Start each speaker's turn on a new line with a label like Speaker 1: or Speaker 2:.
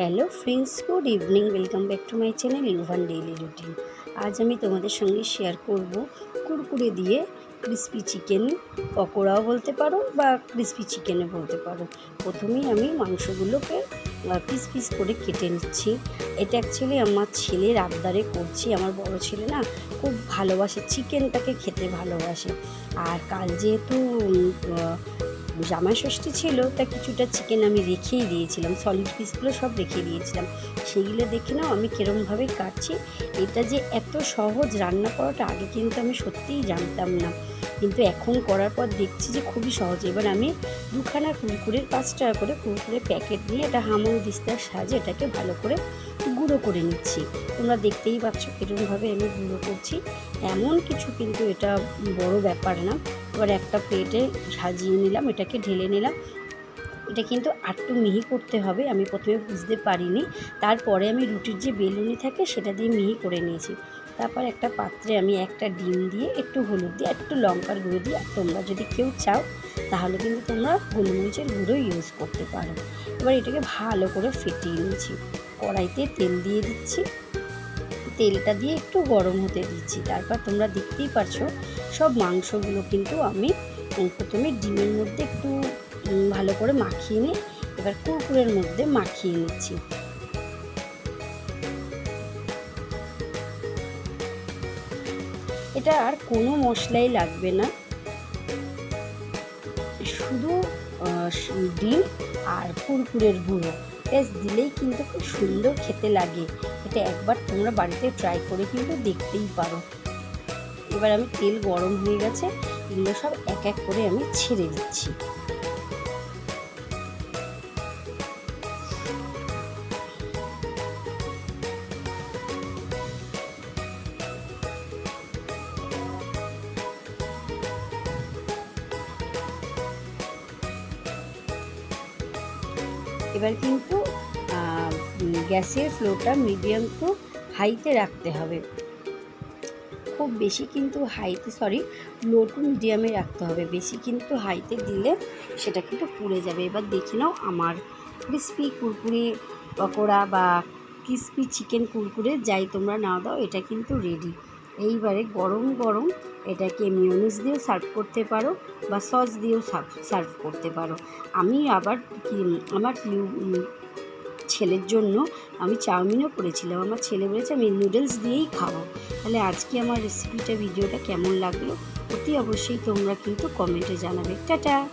Speaker 1: Hello friends good evening welcome back to my channel Yuvan daily routine আজ আমি তোমাদের সঙ্গে শেয়ার করব কুরকুরে দিয়ে ক্রিস্পি চিকেন পকোড়াও বলতে পারো বা ক্রিস্পি চিকেনও বলতে পারো। প্রথমেই আমি মাংসগুলোকে পিস পিস করে কেটে নিচ্ছি। এটা অ্যাকচুয়ালি আমার ছেলের আবদারে করছি। আমার বড় ছেলে না খুব ভালোবাসে চিকেনটাকে খেতে ভালোবাসে। আর কাল যেহেতু জামাই ষষ্ঠী ছিল, তা কিছুটা চিকেন আমি রেখেই দিয়েছিলাম সলিড পিসগুলো সব রেখে দিয়েছিলাম। সেইগুলো দেখে নাও আমি কীরমভাবে কাটছি। এটা যে এত সহজ রান্না করাটা আগে কিন্তু আমি সত্যিই জানতাম না। কিন্তু এখন করার পর দেখছি যে খুবই সহজ। এবার আমি দুখানা কুরকুরের পাঁচ টাকা করে কুরকুরের প্যাকেট নিয়ে এটা হামল দিস্তার সাহায্যে এটাকে ভালো করে গুঁড়ো করে নিচ্ছি। তোমরা দেখতেই পাচ্ছ কীরকমভাবে আমি গুঁড়ো করছি। এমন কিছু কিন্তু এটা বড় ব্যাপার না। এবার একটা প্লেটে সাজিয়ে নিলাম, এটাকে ঢেলে নিলাম। এটা কিন্তু আটটু মিহি করতে হবে, আমি প্রথমে বুঝতে পারিনি। তারপরে আমি রুটির যে বেলুনি থাকে সেটা দিয়ে মিহি করে নিয়েছি। তারপর একটা পাত্রে আমি একটা ডিম দিয়ে, একটু হলুদ দিয়ে একটু লঙ্কার গুঁড়ো দিয়ে তোমরা যদি কেউ চাও, তাহলে কিন্তু তোমরা গোলমরিচের গুঁড়ো ইউজ করতে পারো। এবার এটাকে ভালো করে ফেটিয়ে নিয়েছি কড়াইতে তেল দিয়ে দিচ্ছি। তেলটা দিয়ে একটু গরম হতে দিচ্ছি। তারপর তোমরা দেখতেই পারছ, সব মাংসগুলো কিন্তু আমি প্রথমে ডিমের মধ্যে একটু ভালো করে মাখিয়ে নিই এবার কুরকুরের মধ্যে মাখিয়ে নিচ্ছি। এটা আর কোনো মশলাই লাগবে না। শুধু ডিম আর কুরকুরের গুঁড়ো। ব্যাস, দিলেই কিন্তু খুব সুন্দর খেতে লাগে। এটা একবার তোমরা বাড়িতে ট্রাই করে কিন্তু দেখতেই পারো। এবার আমি তেল গরম হয়ে গেছে। এগুলো সব এক এক করে আমি ছেড়ে দিচ্ছি। এবার কিন্তু গ্যাসের ফ্লোটা মিডিয়াম টু হাইতে রাখতে হবে। খুব বেশি কিন্তু হাইতে, সরি, লো টু মিডিয়ামে রাখতে হবে। বেশি কিন্তু হাইতে দিলে সেটা কিন্তু পুড়ে যাবে। এবার দেখে নাও আমার ক্রিস্পি কুরকুরে পকোড়া বা ক্রিস্পি চিকেন কুরকুরে যাই তোমরা নাও দাও, এটা কিন্তু রেডি এইবারে গরম গরম এটাকে মিউনিস দিয়েও সার্ভ করতে পারো বা সস দিয়েও সার্ভ করতে পারো। আমি আবার আমার ছেলের জন্য আমি চাউমিনও করেছিলাম। আমার ছেলে বলেছে, আমি নুডলস দিয়েই খাব। তাহলে আজকে আমার রেসিপিটা ভিডিওটা কেমন লাগল? অতি অবশ্যই তোমরা কিন্তু কমেন্টে জানাবে। টাটা!